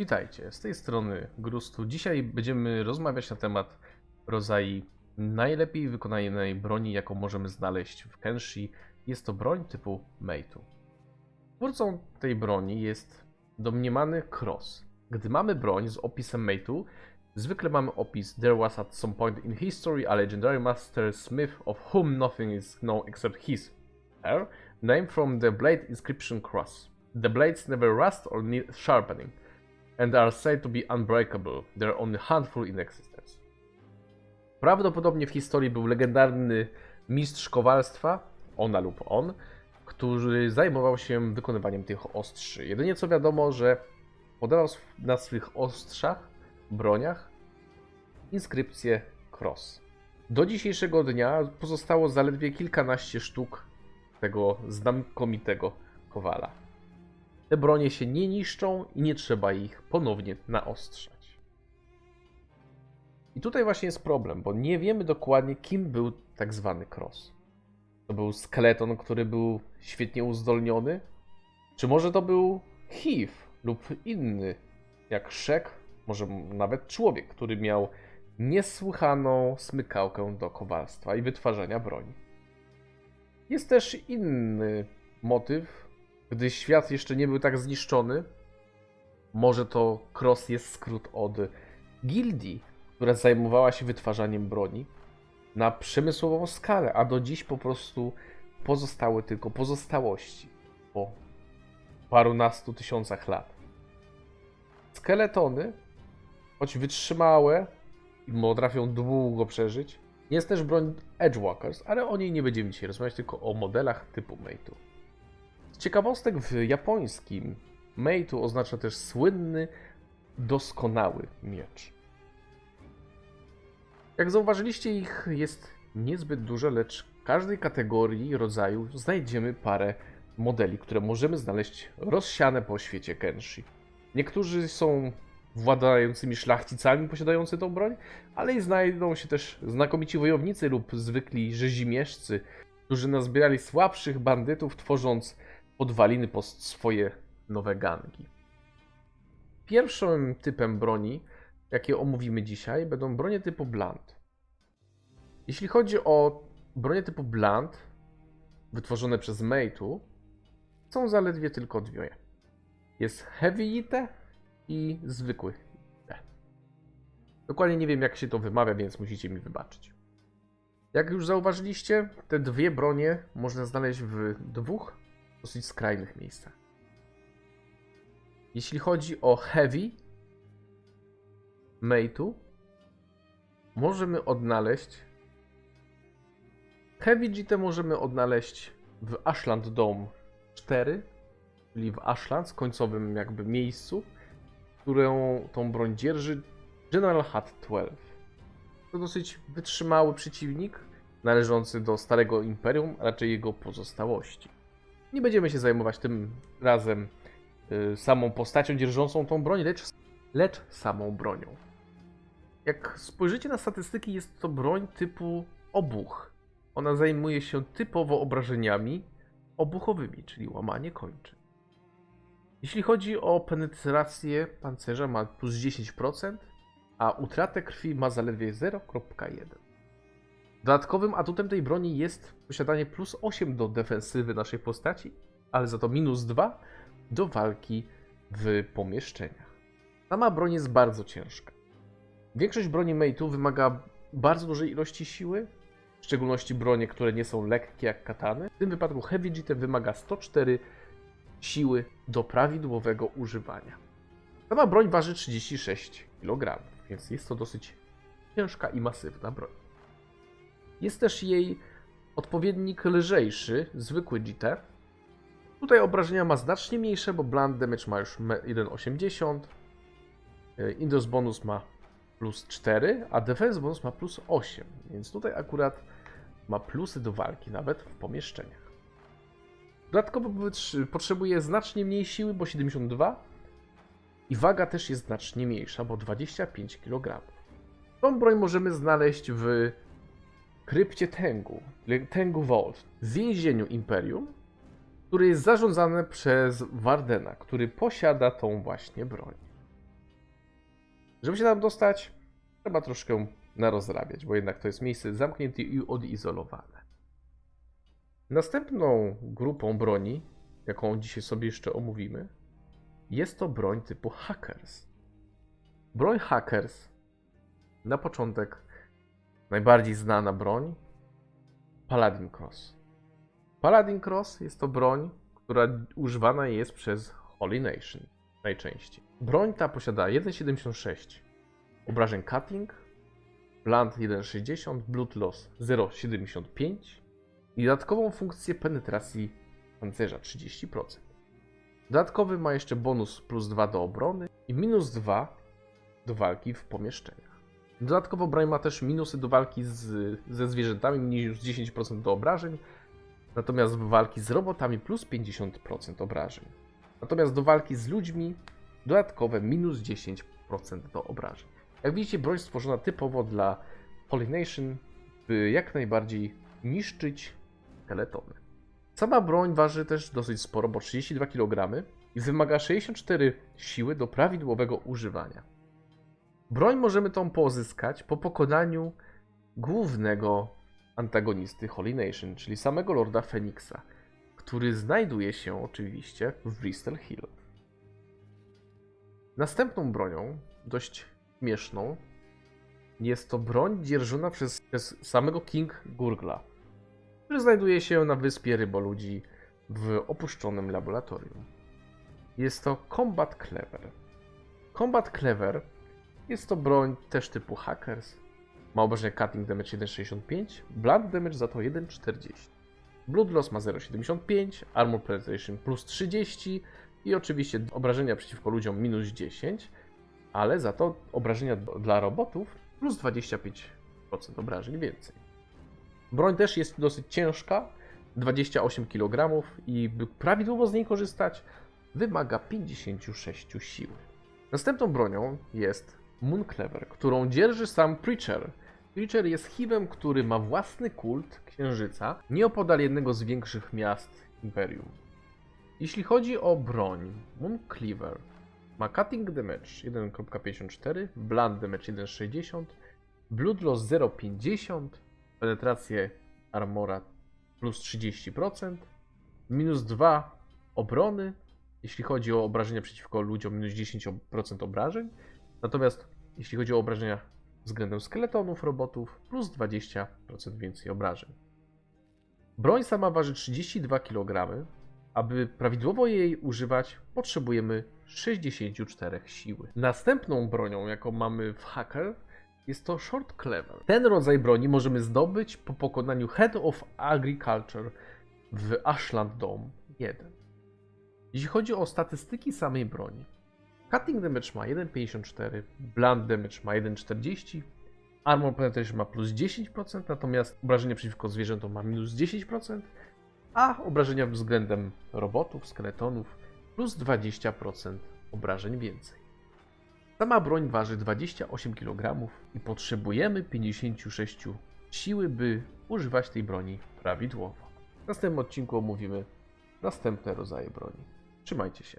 Witajcie, z tej strony Grustu. Dzisiaj będziemy rozmawiać na temat rodzaju najlepiej wykonanej broni, jaką możemy znaleźć w Kenshi. Jest to broń typu Meitu. Twórcą tej broni jest domniemany Cross. Gdy mamy broń z opisem Meitu, zwykle mamy opis There was at some point in history a legendary master smith of whom nothing is known except his, name from the blade inscription Cross. The blades never rust or need sharpening and are said to be unbreakable. There are only handful in existence. Prawdopodobnie w historii był legendarny mistrz kowalstwa, ona lub on, który zajmował się wykonywaniem tych ostrzy. Jedynie co wiadomo, że podawał na swych ostrzach, broniach, inskrypcję Cross. Do dzisiejszego dnia pozostało zaledwie kilkanaście sztuk tego znakomitego kowala. Te bronie się nie niszczą i nie trzeba ich ponownie naostrzać. I tutaj właśnie jest problem, bo nie wiemy dokładnie, kim był tak zwany Cross. To był skeleton, który był świetnie uzdolniony? Czy może to był HIV lub inny, jak Szek, może nawet człowiek, który miał niesłychaną smykałkę do kowalstwa i wytwarzania broni? Jest też inny motyw, gdy świat jeszcze nie był tak zniszczony. Może to Cross jest skrót od gildii, która zajmowała się wytwarzaniem broni na przemysłową skalę, a do dziś po prostu pozostały tylko pozostałości po parunastu tysiącach lat. Skeletony, choć wytrzymałe i potrafią długo przeżyć, jest też broń Edgewalkers, ale o niej nie będziemy dzisiaj rozmawiać, tylko o modelach typu Meitu. Ciekawostek w japońskim Meitu oznacza też słynny, doskonały miecz. Jak zauważyliście, ich jest niezbyt dużo, lecz w każdej kategorii rodzaju znajdziemy parę modeli, które możemy znaleźć rozsiane po świecie Kenshi. Niektórzy są władającymi szlachcicami posiadający tą broń, ale i znajdą się też znakomici wojownicy lub zwykli rzezimieszcy, którzy nazbierali słabszych bandytów, tworząc podwaliny pod swoje nowe gangi. Pierwszym typem broni, jakie omówimy dzisiaj, będą bronie typu Blunt. Jeśli chodzi o bronie typu Blunt, wytworzone przez Meitu, są zaledwie tylko dwie. Jest Heavy Yite i zwykły Yite. Dokładnie nie wiem, jak się to wymawia, więc musicie mi wybaczyć. Jak już zauważyliście, te dwie bronie można znaleźć w dwóch dosyć skrajnych miejscach. Jeśli chodzi o Heavy Meitu, możemy odnaleźć Heavy GT możemy odnaleźć w Ashland Dome 4, czyli w Ashland, końcowym jakby miejscu, którą tą broń dzierży General Hut 12. To dosyć wytrzymały przeciwnik, należący do Starego Imperium, raczej jego pozostałości. Nie będziemy się zajmować tym razem y, samą postacią dzierżącą tą broń, lecz, lecz samą bronią. Jak spojrzycie na statystyki, jest to broń typu obuch. Ona zajmuje się typowo obrażeniami obuchowymi, czyli łamanie kończyn. Jeśli chodzi o penetrację pancerza, ma plus 10%, a utratę krwi ma zaledwie 0,1. Dodatkowym atutem tej broni jest posiadanie plus 8 do defensywy naszej postaci, ale za to minus 2 do walki w pomieszczeniach. Sama broń jest bardzo ciężka. Większość broni Meitu wymaga bardzo dużej ilości siły, w szczególności bronie, które nie są lekkie jak katany. W tym wypadku Heavy GT wymaga 104 siły do prawidłowego używania. Sama broń waży 36 kg, więc jest to dosyć ciężka i masywna broń. Jest też jej odpowiednik lżejszy, zwykły GT. Tutaj obrażenia ma znacznie mniejsze, bo Blunt Damage ma już me- 1,80. e, Indos Bonus ma plus 4, a Defense Bonus ma plus 8, więc tutaj akurat ma plusy do walki, nawet w pomieszczeniach. Dodatkowo potrzebuje znacznie mniej siły, bo 72 i waga też jest znacznie mniejsza, bo 25 kg. Tą broń możemy znaleźć w krypcie Tengu, Tengu Vault, w więzieniu Imperium, które jest zarządzane przez Wardena, który posiada tą właśnie broń. Żeby się tam dostać, trzeba troszkę narozrabiać, bo jednak to jest miejsce zamknięte i odizolowane. Następną grupą broni, jaką dzisiaj sobie jeszcze omówimy, jest to broń typu hackers. Broń hackers, na początek najbardziej znana broń, Paladin Cross. Paladin Cross jest to broń, która używana jest przez Holy Nation najczęściej. Broń ta posiada 1,76 obrażeń cutting, blunt 1,60, blood loss 0,75 i dodatkową funkcję penetracji pancerza 30%. Dodatkowy ma jeszcze bonus plus 2 do obrony i minus 2 do walki w pomieszczeniach. Dodatkowo broń ma też minusy do walki z, ze zwierzętami, mniej niż 10% do obrażeń, natomiast do walki z robotami plus 50% obrażeń. Natomiast do walki z ludźmi dodatkowe minus 10% do obrażeń. Jak widzicie, broń stworzona typowo dla Polynation, by jak najbardziej niszczyć skeletony. Sama broń waży też dosyć sporo, bo 32 kg i wymaga 64 siły do prawidłowego używania. Broń możemy tą pozyskać po pokonaniu głównego antagonisty Holy Nation, czyli samego Lorda Feniksa, który znajduje się oczywiście w Bristol Hill. Następną bronią, dość śmieszną, jest to broń dzierżona przez, przez samego King Gurgla, który znajduje się na wyspie Ryboludzi w opuszczonym laboratorium. Jest to Combat Clever. Combat Clever jest to broń też typu hackers. Ma obrażenia cutting damage 1,65, blood damage za to 1,40. Blood loss ma 0,75, armor penetration plus 30 i oczywiście obrażenia przeciwko ludziom minus 10, ale za to obrażenia dla robotów plus 25% obrażeń więcej. Broń też jest dosyć ciężka, 28 kg i by prawidłowo z niej korzystać, wymaga 56 siły. Następną bronią jest Moonclever, którą dzierży sam Preacher. Preacher jest chiwem, który ma własny kult księżyca nieopodal jednego z większych miast Imperium. Jeśli chodzi o broń, Mooncleaver ma Cutting Damage 1.54, Blunt Damage 1.60, Blood Loss 0.50, penetrację armora plus 30%, minus 2 obrony, jeśli chodzi o obrażenia przeciwko ludziom, minus 10% obrażeń, natomiast jeśli chodzi o obrażenia względem skeletonów, robotów, plus 20% więcej obrażeń. Broń sama waży 32 kg. Aby prawidłowo jej używać, potrzebujemy 64 siły. Następną bronią, jaką mamy w Hacker, jest to Short Clever. Ten rodzaj broni możemy zdobyć po pokonaniu Head of Agriculture w Ashland Dome 1. Jeśli chodzi o statystyki samej broni, Cutting Damage ma 1,54, Blunt Damage ma 1,40, Armor Penetration ma plus 10%, natomiast obrażenia przeciwko zwierzętom ma minus 10%, a obrażenia względem robotów, skeletonów plus 20% obrażeń więcej. Sama broń waży 28 kg i potrzebujemy 56 siły, by używać tej broni prawidłowo. W następnym odcinku omówimy następne rodzaje broni. Trzymajcie się.